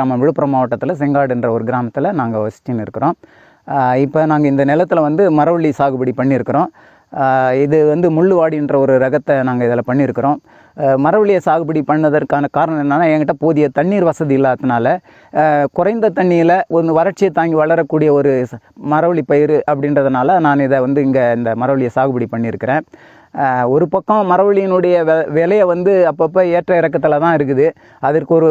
கிராமம் விழுப்புரம் மாவட்டத்தில் செங்காடுன்ற ஒரு கிராமத்தில் நாங்கள் வசிச்சுன்னு இருக்கிறோம். இப்போ நாங்கள் இந்த நிலத்தில் வந்து மரவள்ளி சாகுபடி பண்ணியிருக்கிறோம். இது வந்து முள்ளுவாடின்ற ஒரு ரகத்தை நாங்கள் இதில் பண்ணியிருக்கிறோம். மரவள்ளியை சாகுபடி பண்ணதற்கான காரணம் என்னென்னா என்கிட்ட போதிய தண்ணீர் வசதி இல்லாததுனால குறைந்த தண்ணியில் ஒரு வறட்சியை தாங்கி வளரக்கூடிய ஒரு மரவள்ளி பயிர் அப்படின்றதுனால நான் இதை வந்து இங்கே இந்த மரவள்ளியை சாகுபடி பண்ணியிருக்கிறேன். ஒரு பக்கம் மரவழியினுடைய விலையை வந்து அப்பப்போ ஏற்ற இறக்கத்தில் தான் இருக்குது. அதற்கு ஒரு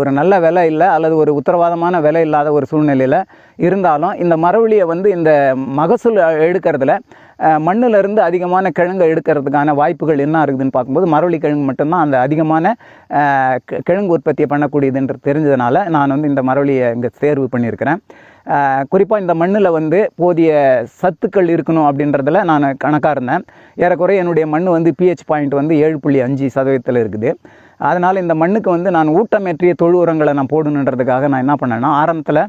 ஒரு நல்ல விலை இல்லை அல்லது ஒரு உத்தரவாதமான விலை இல்லாத ஒரு சூழ்நிலையில் இருந்தாலும் இந்த மரவழியை வந்து இந்த மகசூல் எடுக்கிறதுல மண்ணிலிருந்து அதிகமான கிழங்கு எடுக்கிறதுக்கான வாய்ப்புகள் என்ன இருக்குதுன்னு பார்க்கும்போது மரவள்ளி கிழங்கு மட்டும்தான் அந்த அதிகமான கிழங்கு உற்பத்தியை பண்ணக்கூடியதுன்ற தெரிஞ்சதுனால நான் வந்து இந்த மரவழியை இங்கே தேர்வு பண்ணியிருக்கிறேன். குறிப்பாக இந்த மண்ணில் வந்து போதிய சத்துக்கள் இருக்கணும் அப்படின்றதில் நான் கணக்காக இருந்தேன். ஏறக்குறைய என்னுடைய மண் வந்து பிஹெச் பாயிண்ட் வந்து ஏழு புள்ளி அஞ்சு சதவீதத்தில் இருக்குது. அதனால் இந்த மண்ணுக்கு வந்து நான் ஊட்டமேற்றிய தொழு உரங்களை நான் போடணுன்றதுக்காக நான் என்ன பண்ணேன்னா ஆரம்பத்தில்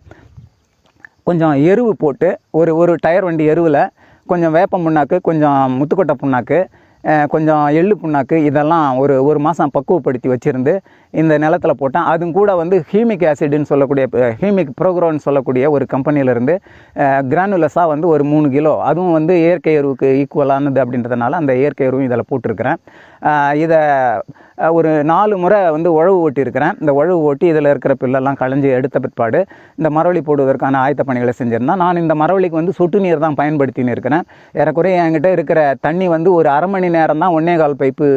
கொஞ்சம் எருவு போட்டு ஒரு ஒரு டயர் வண்டி எருவில் கொஞ்சம் வேப்ப புண்ணாக்கு கொஞ்சம் முத்துக்கொட்டை புண்ணாக்கு கொஞ்சம் எள்ளு புண்ணாக்கு இதெல்லாம் ஒரு ஒரு மாதம் பக்குவப்படுத்தி வச்சுருந்து இந்த நிலத்தில் போட்டேன். அதுவும் கூட வந்து ஹீமிக் ஆசிட்னு சொல்லக்கூடிய ஹீமிக் ப்ரோக்ரோன்னு சொல்லக்கூடிய ஒரு கம்பெனியிலேருந்து கிரானுலஸாக வந்து ஒரு மூணு கிலோ. அதுவும் வந்து இயற்கை எருவுக்கு ஈக்குவலானது அப்படின்றதுனால அந்த இயற்கை எருவும் இதில் போட்டிருக்கிறேன். இதை ஒரு நாலு முறை வந்து உழவு ஓட்டியிருக்கிறேன். இந்த உழவு ஓட்டி இதில் இருக்கிற பில்லெல்லாம் களைஞ்சி எடுத்த பிற்பாடு இந்த மரவள்ளி போடுவதற்கான ஆயத்த பணிகளை செஞ்சுருந்தேன். நான் இந்த மரவள்ளிக்கு வந்து சொட்டு நீர் தான் பயன்படுத்தின்னு இருக்கிறேன். ஏறக்குறைய என்கிட்ட இருக்கிற தண்ணி வந்து ஒரு அரை மணி நேரம் தான் ஒன்னே கால் பைப்பு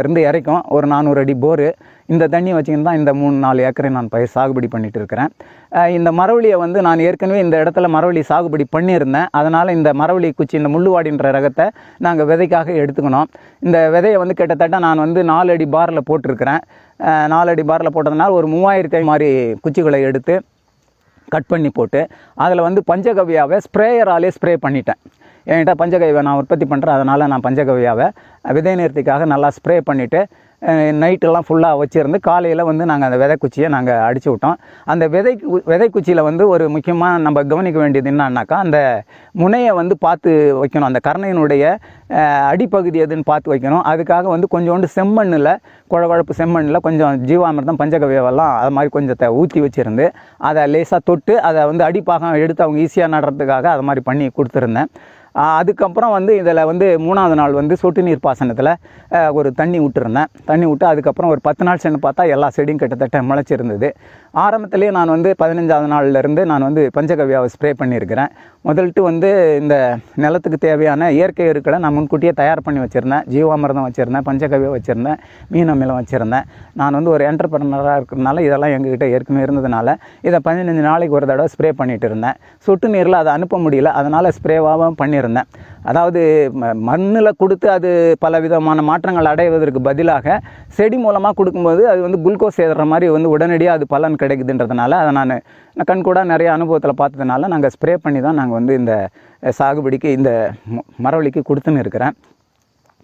இருந்து இறைக்கும். ஒரு நானூறு அடி போரு. இந்த தண்ணி வச்சுக்கின்னு தான் இந்த மூணு நாலு ஏக்கரை நான் பயிர் சாகுபடி பண்ணிட்டு இருக்கிறேன் இந்த மரவள்ளியை வந்து நான் ஏற்கனவே இந்த இடத்துல மரவள்ளி சாகுபடி பண்ணியிருந்தேன். அதனால் இந்த மரவள்ளி குச்சி இந்த முள்ளுவாடின்ற ரகத்தை நாங்கள் விதைக்காக எடுத்துக்கணும். இந்த விதையை வந்து கிட்டத்தட்ட நான் வந்து நாலு அடி பாரில் போட்டிருக்கிறேன். நாலு அடி பாரில் போட்டதுனால ஒரு மூவாயிரத்தி மாதிரி குச்சிகளை எடுத்து கட் பண்ணி போட்டு அதில் வந்து பஞ்சகவ்யாவை ஸ்ப்ரேயராலே ஸ்ப்ரே பண்ணிட்டேன். என்கிட்ட பஞ்சகவ்யா நான் உற்பத்தி பண்ணுறேன் அதனால் நான் பஞ்சகவ்யாவை விதை நேர்த்திக்காக நல்லா ஸ்ப்ரே பண்ணிவிட்டு நைட்டெல்லாம் ஃபுல்லாக வச்சுருந்து காலையில் வந்து நாங்கள் அந்த விதைக்குச்சியை நாங்கள் அடிச்சு விட்டோம். அந்த விதை விதைக்குச்சியில் வந்து ஒரு முக்கியமாக நம்ம கவனிக்க வேண்டியது என்னன்னாக்கா அந்த முனையை வந்து பார்த்து வைக்கணும். அந்த கரணையினுடைய அடிப்பகுதி எதுன்னு பார்த்து வைக்கணும். அதுக்காக வந்து கொஞ்சோண்டு செம்மண்ணில் குழகுழப்பு செம்மண்ணில் கொஞ்சம் ஜீவாமிர்தம் பஞ்சகவியவெல்லாம் அது மாதிரி கொஞ்சத்தை ஊற்றி வச்சுருந்து அதை லேசாக தொட்டு அதை வந்து அடிப்பாகம் எடுத்து அவங்க ஈஸியாக நடுறதுக்காக அது மாதிரி பண்ணி கொடுத்துருந்தேன். அதுக்கப்புறம் வந்து இதில் வந்து மூணாவது நாள் வந்து சொட்டு நீர் பாசனத்தில் ஒரு தண்ணி விட்டுருந்தேன். தண்ணி விட்டு அதுக்கப்புறம் ஒரு பத்து நாள் சென்று பார்த்தா எல்லா செடியும் கிட்டத்தட்ட முளைச்சிருந்தது. ஆரம்பத்துலேயே நான் வந்து பதினஞ்சாவது நாள்லேருந்து நான் வந்து பஞ்சகவ்யாவை ஸ்ப்ரே பண்ணியிருக்கிறேன். முதல்ட்டு வந்து இந்த நிலத்துக்கு தேவையான இயற்கை எருக்களை நான் முன்கூட்டியே தயார் பண்ணி வச்சுருந்தேன். ஜீவாமிர்தம் வச்சுருந்தேன் பஞ்சகவ்யா வச்சுருந்தேன் மீன் அமிலம் வச்சுருந்தேன். நான் வந்து ஒரு என்டர்பிரனராக இருக்கிறதுனால இதெல்லாம் எங்ககிட்ட ஏற்கனவே இருந்ததுனால இதை பதினஞ்சு நாளைக்கு ஒரு தடவை ஸ்ப்ரே பண்ணிகிட்டு இருந்தேன். சொட்டு நீரில் அதை அனுப்ப முடியல. அதனால் ஸ்ப்ரேவாகவும் பண்ணியிருந்தேன். அதாவது மண்ணில் கொடுத்து அது பல விதமான மாற்றங்கள் அடைவதற்கு பதிலாக செடி மூலமாக கொடுக்கும்போது அது வந்து குளுக்கோஸ் ஏதுற மாதிரி வந்து உடனடியாக அது பலன் கிடைக்குதுன்றதுனால அதை நான் கண் கூட நிறைய அனுபவத்தில் பார்த்ததுனால நாங்கள் ஸ்ப்ரே பண்ணி தான் நாங்கள் வந்து இந்த சாகுபடிக்கு இந்த மரவழிக்கு மரவள்ளிக்கு கொடுத்துன்னு இருக்கிறேன்.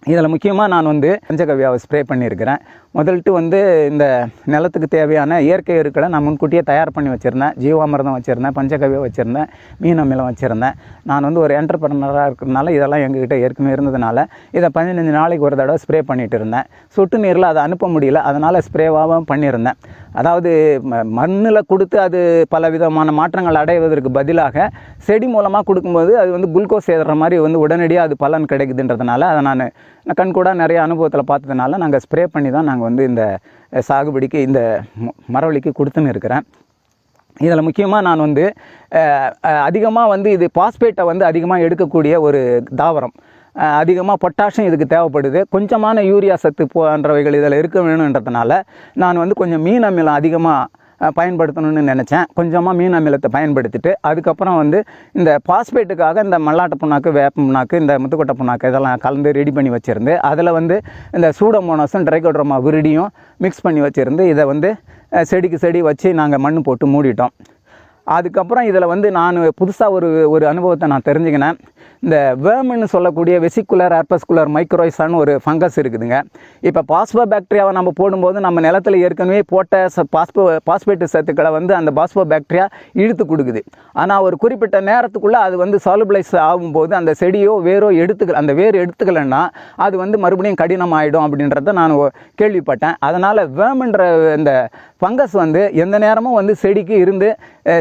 இதில் முக்கியமாக நான் வந்து பஞ்சகவ்யாவை ஸ்ப்ரே பண்ணியிருக்கிறேன். முதல்ட்டு வந்து இந்த நிலத்துக்கு தேவையான இயற்கை எருக்களை நான் முன்கூட்டியே தயார் பண்ணி வச்சுருந்தேன். ஜீவாமிர்தம் வச்சுருந்தேன் பஞ்சகவ்யா வச்சுருந்தேன் மீன் அமிலம் வச்சுருந்தேன். நான் வந்து ஒரு என்டர்பிரனராக இருக்கிறதுனால இதெல்லாம் எங்ககிட்ட ஏற்கனவே இருந்ததுனால இதை பதினஞ்சு நாளைக்கு ஒரு தடவை ஸ்ப்ரே பண்ணிட்டு இருந்தேன். சொட்டு நீரில் அதை அனுப்ப முடியல. அதனால் ஸ்ப்ரேவாகவும் பண்ணியிருந்தேன். அதாவது மண்ணில் கொடுத்து அது பல விதமான மாற்றங்கள் அடைவதற்கு பதிலாக செடி மூலமாக கொடுக்கும்போது அது வந்து குளுக்கோஸ் ஏதுற மாதிரி வந்து உடனடியாக அது பலன் கிடைக்குதுன்றதுனால அதை நான் கண் கூட நிறைய அனுபவத்தில் பார்த்ததுனால நாங்கள் ஸ்ப்ரே பண்ணி தான் நாங்கள் வந்து இந்த சாகுபடிக்கு இந்த மரவள்ளிக்கு கொடுத்துன்னு இருக்கிறேன். இதில் முக்கியமாக நான் வந்து அதிகமாக வந்து இது பாஸ்பேட்டை வந்து அதிகமாக எடுக்கக்கூடிய ஒரு தாவரம். அதிகமாக பொட்டாஷியம் இதுக்கு தேவைப்படுது. கொஞ்சமான யூரியா சத்து போன்றவைகள் இதில் இருக்க வேணுன்றதுனால நான் வந்து கொஞ்சம் மீன் அமிலம் அதிகமாக பயன்படுத்தணும்னு நினச்சேன். கொஞ்சமாக மீன் அமிலத்தை பயன்படுத்திட்டு அதுக்கப்புறம் வந்து இந்த பாஸ்பேட்டுக்காக இந்த மல்லாட்டை புண்ணாக்கு வேப்ப புண்ணாக்கு இந்த முத்துக்கொட்டை புண்ணாக்கு இதெல்லாம் கலந்து ரெடி பண்ணி வச்சுருந்து அதில் வந்து இந்த சூடோமோனஸும் ட்ரைகோட்ரோமா விரிடியும் மிக்ஸ் பண்ணி வச்சுருந்து இதை வந்து செடிக்கு செடி வச்சு நாங்கள் மண் போட்டு மூடிட்டோம். அதுக்கப்புறம் இதில் வந்து நான் புதுசாக ஒரு ஒரு அனுபவத்தை நான் தெரிஞ்சுக்கினேன். இந்த வேர்ம்னு சொல்லக்கூடிய வெசிகுலர் ஆர்பஸ்குலர் மைக்ரோய்ஸான்னு ஒரு ஃபங்கஸ் இருக்குதுங்க. இப்போ பாஸ்போ பாக்டீரியாவை நம்ம போடும்போது நம்ம நிலத்தில் ஏற்கனவே போட்ட ச பாஸ்போ பாஸ்பேட்டு சத்துக்களை வந்து அந்த பாஸ்போ பாக்டீரியா இழுத்து கொடுக்குது. ஆனால் ஒரு குறிப்பிட்ட நேரத்துக்குள்ளே அது வந்து சாலுபிளைஸ் ஆகும்போது அந்த செடியோ வேரோ எடுத்துக்க அந்த வேர் எடுத்துக்கலைன்னா அது வந்து மறுபடியும் கடினமாயிடும் அப்படின்றத நான் கேள்விப்பட்டேன். அதனால் வேர்ம்ன்ற இந்த ஃபங்கஸ் வந்து எந்த நேரமும் வந்து செடிக்கு இருந்து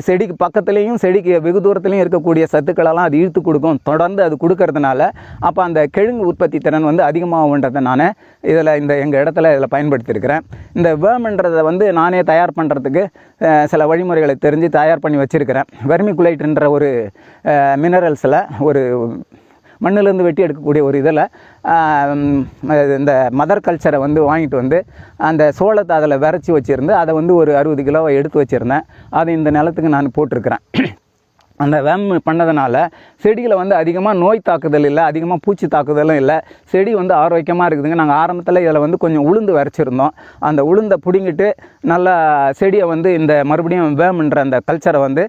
செடிக்கு பக்கத்துலேயும் செடிக்கு வெகு தூரத்துலையும் இருக்கக்கூடிய சத்துக்களெல்லாம் அது இழுத்து கொடுக்கும். தொடர்ந்து அது கொடுக்கறதுனால அப்போ அந்த கிழங்கு உற்பத்தி திறன் வந்து அதிகமாகுன்றதை நான் இதில் இந்த எங்கள் இடத்துல இதில் பயன்படுத்தியிருக்கிறேன். இந்த வேர்ம்ன்றதை வந்து நானே தயார் பண்ணுறதுக்கு சில வழிமுறைகளை தெரிஞ்சு தயார் பண்ணி வச்சுருக்கிறேன். வெர்மிகுலைட்ன்ற ஒரு மினரல்ஸில் ஒரு மண்ணிலேருந்து வெட்டி எடுக்கக்கூடிய ஒரு இதில் இந்த மதர் கல்ச்சரை வந்து வாங்கிட்டு வந்து அந்த சோளத்தை அதில் விரைச்சி வச்சுருந்து அதை வந்து ஒரு அறுபது கிலோவை எடுத்து வச்சுருந்தேன். அதை இந்த நிலத்துக்கு நான் போட்டிருக்கிறேன். அந்த வேம் பண்ணதுனால செடிகளை வந்து அதிகமாக நோய் தாக்குதல் இல்லை அதிகமாக பூச்சி தாக்குதலும் இல்லை. செடி வந்து ஆரோக்கியமாக இருக்குதுங்க. நாங்கள் ஆரம்பத்தில் இதில் வந்து கொஞ்சம் உளுந்து வரைச்சிருந்தோம். அந்த உளுந்தை பிடுங்கிட்டு நல்லா செடியை வந்து இந்த மறுபடியும் வேம்ன்ற அந்த கல்ச்சரை வந்து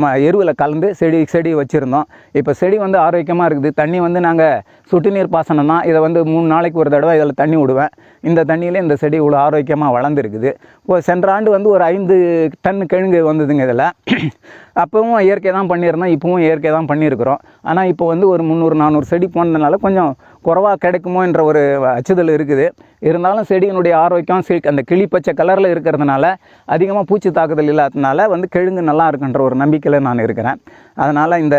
ம எருவில் கலந்து செடி செடி வச்சுருந்தோம். இப்போ செடி வந்து ஆரோக்கியமாக இருக்குது. தண்ணி வந்து நாங்கள் சொட்டு நீர் பாசனம் தான் இதை வந்து மூணு நாளைக்கு ஒரு தடவை இதில் தண்ணி விடுவேன். இந்த தண்ணியில் இந்த செடி இவ்வளோ ஆரோக்கியமாக வளர்ந்துருக்குது. இப்போ சென்ற ஆண்டு வந்து ஒரு ஐந்து டன் கிழங்கு வந்ததுங்க இதில். அப்போவும் இயற்கை தான் பண்ணியிருந்தோம் இப்போவும் இயற்கை தான் பண்ணியிருக்கிறோம். ஆனால் இப்போ வந்து ஒரு முந்நூறு நானூறு செடி போனதுனால கொஞ்சம் குறவாக கிடைக்குமோன்ற ஒரு அச்சுதல் இருக்குது. இருந்தாலும் செடியினுடைய ஆரோக்கியம் செ அந்த கிளி பச்சை கலரில் இருக்கிறதுனால அதிகமாக பூச்சி தாக்குதல் இல்லாததுனால வந்து கிழங்கு நல்லா இருக்குன்ற ஒரு நம்பிக்கையில் நான் இருக்கிறேன். அதனால் இந்த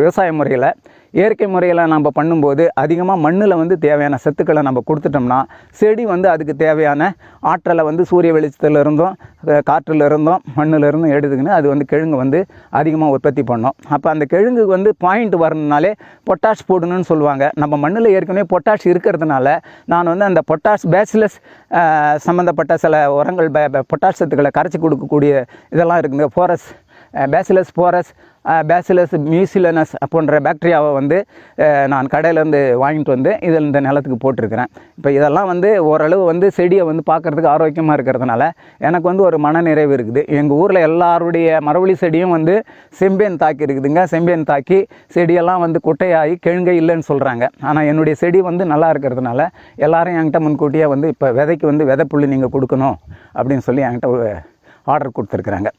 விவசாய முறையில் இயற்கை முறையில் நம்ம பண்ணும்போது அதிகமாக மண்ணில் வந்து தேவையான சத்துக்களை நம்ம கொடுத்துட்டோம்னா செடி வந்து அதுக்கு தேவையான ஆற்றலை வந்து சூரிய வெளிச்சத்துலேருந்தும் இருந்தும் அஹ் இருந்தும் மண்ணுல இருந்தும் எடுத்துக்கின்னு அது வந்து கிழங்கு வந்து அதிகமாக உற்பத்தி பண்ணும். அப்போ அந்த கிழங்குக்கு வந்து பாயிண்ட் வரணுனாலே பொட்டாஷ் போடணும்னு சொல்லுவாங்க. நம்ம மண்ணில் ஏற்கனவே பொட்டாஷ் இருக்கிறதுனால நான் வந்து அந்த பொட்டாஷ் பேச்சுலஸ் சம்மந்தப்பட்ட சில உரங்கள் பொட்டாஷ் சத்துக்களை கரைச்சி கொடுக்கக்கூடிய இதெல்லாம் இருக்குங்க. ஃபோரஸ் பேசிலஸ் ஃபோரஸ் பேசிலஸ் மியூசிலனஸ் போன்ற பாக்டீரியாவை வந்து நான் கடையிலேருந்து வாங்கிட்டு வந்து இதில் இந்த நிலத்துக்கு போட்டிருக்கிறேன். இப்போ இதெல்லாம் வந்து ஓரளவு வந்து செடியை வந்து பார்க்குறதுக்கு ஆரோக்கியமாக இருக்கிறதுனால எனக்கு வந்து ஒரு மனநிறைவு இருக்குது. எங்கள் ஊரில் எல்லாருடைய மரவழி செடியும் வந்து செம்பேன் தாக்கி இருக்குதுங்க. செம்பேன் தாக்கி செடியெல்லாம் வந்து குட்டையாகி கிழங்கை இல்லைன்னு சொல்கிறாங்க ஆனால் என்னுடைய செடி வந்து நல்லா இருக்கிறதுனால எல்லாரும் என்கிட்ட முன்கூட்டியே வந்து இப்போ விதைக்கு வந்து விதை புள்ளி நீங்கள் கொடுக்கணும் அப்படின்னு சொல்லி என்கிட்ட ஆர்டர் கொடுத்துருக்குறாங்க.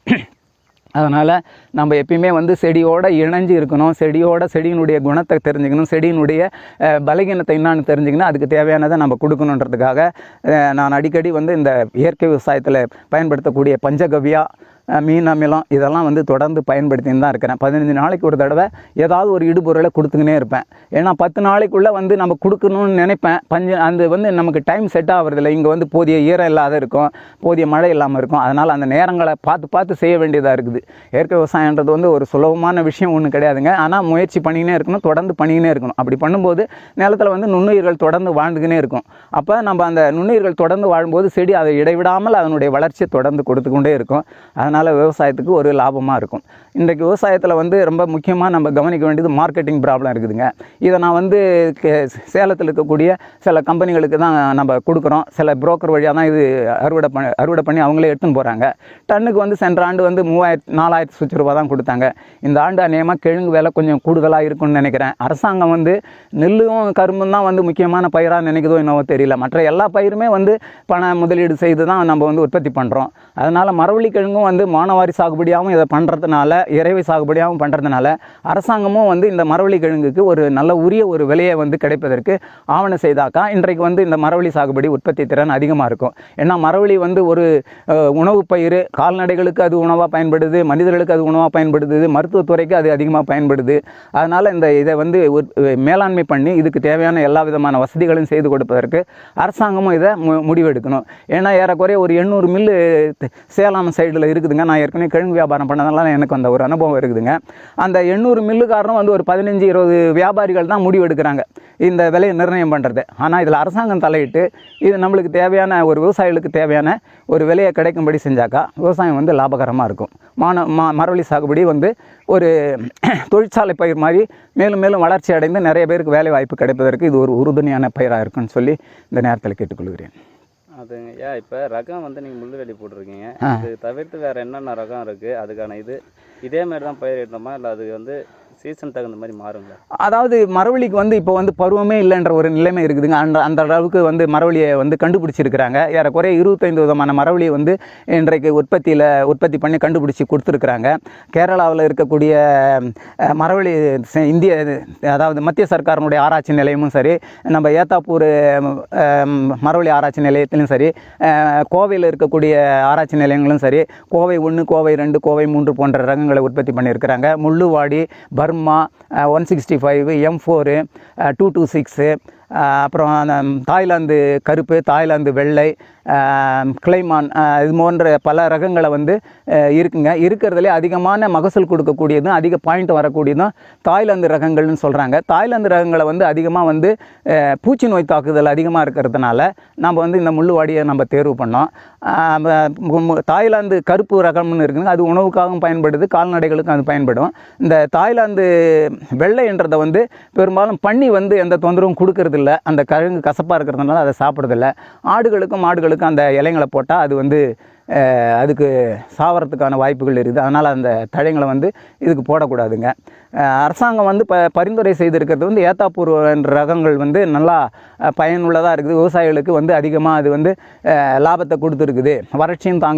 அதனால் நம்ம எப்பயுமே வந்து செடியோட இணைஞ்சு இருக்கணும். செடியோட செடியினுடைய குணத்தை தெரிஞ்சுக்கணும். செடியினுடைய பலகீனத்தை என்னான்னு தெரிஞ்சுக்கணும் அதுக்கு தேவையானதை நம்ம கொடுக்கணுன்றதுக்காக நான் அடிக்கடி வந்து இந்த இயற்கை விவசாயத்தில் பயன்படுத்தக்கூடிய பஞ்சகவ்யா மீன் அமிலம் இதெல்லாம் வந்து தொடர்ந்து பயன்படுத்தின்னு தான் இருக்கிறேன். பதினஞ்சு நாளைக்கு ஒரு தடவை ஏதாவது ஒரு இடுபொருளை கொடுத்துக்கினே இருப்பேன். ஏன்னா பத்து நாளைக்குள்ளே வந்து நம்ம கொடுக்கணும்னு நினைப்பேன். பஞ்ச அது வந்து நமக்கு டைம் செட் ஆகிறதில்ல இங்கே வந்து போதிய ஈரம் இல்லாத இருக்கும். போதிய மழை இல்லாமல் இருக்கும். அதனால் அந்த நேரங்களை பார்த்து பார்த்து செய்ய வேண்டியதாக இருக்குது. இயற்கை விவசாயன்றது வந்து ஒரு சுலபமான விஷயம் ஒன்றும் கிடையாதுங்க. ஆனால் முயற்சி பண்ணிக்கினே இருக்கணும். தொடர்ந்து பண்ணிக்கினே இருக்கணும். அப்படி பண்ணும்போது நிலத்தில் வந்து நுண்ணுயிர்கள் தொடர்ந்து வாழ்ந்துக்கினே இருக்கும். அப்போ நம்ம அந்த நுண்ணுயிர்கள் தொடர்ந்து வாழும்போது செடி அதை இடைவிடாமல் அதனுடைய வளர்ச்சியை தொடர்ந்து கொடுத்து கொண்டே இருக்கும். அதனால் விவசாயத்துக்கு ஒரு லாபமாக இருக்கும். இன்றைக்கு விவசாயத்தில் வந்து ரொம்ப முக்கியமாக நம்ம கவனிக்க வேண்டியது மார்க்கெட்டிங் ப்ராப்ளம் இருக்குதுங்க. இதை நான் வந்து சேலத்தில் இருக்கக்கூடிய சில கம்பெனிகளுக்கு தான் நம்ம கொடுக்குறோம். சில புரோக்கர் வழியாக தான் இது அறுவடை பண்ணி அறுவடை பண்ணி அவங்களே எடுத்துன்னு போகிறாங்க டன்னுக்கு வந்து சென்ற ஆண்டு வந்து மூவாயிரத்து நாலாயிரத்து சுற்று ரூபா தான் கொடுத்தாங்க. இந்த ஆண்டு அநேகமாக கிழங்கு விலை கொஞ்சம் கூடுதலாக இருக்கும்னு நினைக்கிறேன். அரசாங்கம் வந்து நெல்லும் கரும்பும் தான் வந்து முக்கியமான பயிராக நினைக்குதோ என்னவோ தெரியல. மற்ற எல்லா பயிருமே வந்து பண முதலீடு செய்து தான் நம்ம வந்து உற்பத்தி பண்ணுறோம் அதனால் மரவள்ளி கிழங்கும் வந்து மானவாரி சாகுபடியாகவும் இதை பண்ணுறதுனால இறைவை சாகுபடியாகவும் பண்ணுறதுனால அரசாங்கமும் வந்து இந்த மரவள்ளி கிழங்குக்கு ஒரு நல்ல உரிய ஒரு விலையை வந்து கிடைப்பதற்கு ஆவணம் செய்தாக்கா இன்றைக்கு வந்து இந்த மரவள்ளி சாகுபடி உற்பத்தி திறன் அதிகமாக இருக்கும். ஏன்னா மரவள்ளி வந்து ஒரு உணவு பயிர் கால்நடைகளுக்கு அது உணவாக பயன்படுது மனிதர்களுக்கு அது உணவாக பயன்படுது மருத்துவத்துறைக்கு அது அதிகமாக பயன்படுது. அதனால் இந்த இதை வந்து மேலாண்மை பண்ணி இதுக்கு தேவையான எல்லா விதமான வசதிகளையும் செய்து கொடுப்பதற்கு அரசாங்கமும் இதை மு- முடிவெடுக்கணும். ஏன்னா ஏறக்குறைய ஒரு எண்ணூறு மில்லு சேலம் சைடில் இருக்குதுங்க. நான் ஏற்கனவே கிழங்கு வியாபாரம் பண்ணதுனால எனக்கு அந்த ஒரு அனுபவம் இருக்குதுங்க. அந்த எண்ணூறு மில்லுக்காரனும் வந்து ஒரு பதினஞ்சு இருபது வியாபாரிகள் தான் முடிவு எடுக்கிறாங்க. இந்த விலையை நிர்ணயம் பண்ணுறது ஆனால் இதில் அரசாங்கம் தலையிட்டு இது நம்மளுக்கு தேவையான ஒரு விவசாயிகளுக்கு தேவையான ஒரு விலையை கிடைக்கும்படி செஞ்சாக்கா விவசாயம் வந்து லாபகரமாக இருக்கும். மான மா மரவள்ளி சாகுபடி வந்து ஒரு தொழிற்சாலை பயிர் மாதிரி மேலும் மேலும் வளர்ச்சி அடைந்து நிறைய பேருக்கு வேலை வாய்ப்பு கிடைப்பதற்கு இது ஒரு உறுதுணையான பயிராக இருக்குன்னு சொல்லி இந்த நேரத்தில் கேட்டுக்கொள்கிறேன். அதுங்க ஏன் இப்போ ரகம் வந்து நீங்கள் முள்ளுவேலி போட்டிருக்கீங்க. இது தவிர்த்து வேறு என்னென்ன ரகம் இருக்குது அதுக்கான இது இதே மாதிரி தான் பயிரிடணுமா இல்லை அது வந்து சீசன் தகுந்த மாதிரி மாறுங்க அதாவது மரவழிக்கு வந்து இப்போ வந்து பருவமே இல்லைன்ற ஒரு நிலைமை இருக்குதுங்க. அந்த அந்த அளவுக்கு வந்து மரவழியை வந்து கண்டுபிடிச்சிருக்கிறாங்க. ஏறக்குறைய இருபத்தைந்து விதமான மரவழியை வந்து இன்றைக்கு உற்பத்தியில் உற்பத்தி பண்ணி கண்டுபிடிச்சி கொடுத்துருக்குறாங்க. கேரளாவில் இருக்கக்கூடிய மரவழி செ- இந்திய அதாவது மத்திய சர்க்காரனுடைய ஆராய்ச்சி நிலையமும் சரி நம்ம ஏத்தாப்பூர் மரவழி ஆராய்ச்சி நிலையத்திலும் சரி கோவையில் இருக்கக்கூடிய ஆராய்ச்சி நிலையங்களும் சரி கோவை ஒன்று கோவை ரெண்டு கோவை மூன்று போன்ற ரகங்களை உற்பத்தி பண்ணியிருக்கிறாங்க. Mulluvadi Burma one sixty five M four two two six அப்புறம் அந்த தாய்லாந்து கருப்பு தாய்லாந்து வெள்ளை கிளைமான் இது போன்ற பல ரகங்களை வந்து இருக்குங்க. இருக்கிறதுலே அதிகமான மகசூல் கொடுக்கக்கூடியதும் அதிக பாயிண்ட் வரக்கூடியதும் தாய்லாந்து ரகங்கள்னு சொல்கிறாங்க தாய்லாந்து ரகங்களை வந்து அதிகமாக வந்து பூச்சி நோய் தாக்குதல் அதிகமாக இருக்கிறதுனால நம்ம வந்து இந்த முள்ளுவாடியை நம்ம தேர்வு பண்ணோம். தாய்லாந்து கருப்பு ரகம்னு இருக்குங்க. அது உணவுக்காகவும் பயன்படுது கால்நடைகளுக்கும் அது பயன்படும். இந்த தாய்லாந்து வெள்ளைன்றதை வந்து பெரும்பாலும் பண்ணி வந்து எந்த தொந்தரவும் கொடுக்கறது இருக்குல்ல அந்த கழுங்கு கசப்பாக இருக்கிறதுனால அதை சாப்பிட்றதில்ல. ஆடுகளுக்கும் மாடுகளுக்கும் அந்த இலைங்களை போட்டால் அது வந்து அதுக்கு சாவறதுக்கான வாய்ப்புகள் இருக்குது. அதனால் அந்த தழைங்களை வந்து இதுக்கு போடக்கூடாதுங்க. அரசாங்கம் வந்து ப பரிந்துரை செய்திருக்கிறது வந்து ஏத்தாப்பூர் என்ற ரகங்கள் வந்து நல்லா பயனுள்ளதாக இருக்குது. விவசாயிகளுக்கு வந்து அதிகமாக அது வந்து லாபத்தை கொடுத்துருக்குது. வறட்சியும் தாங்குது.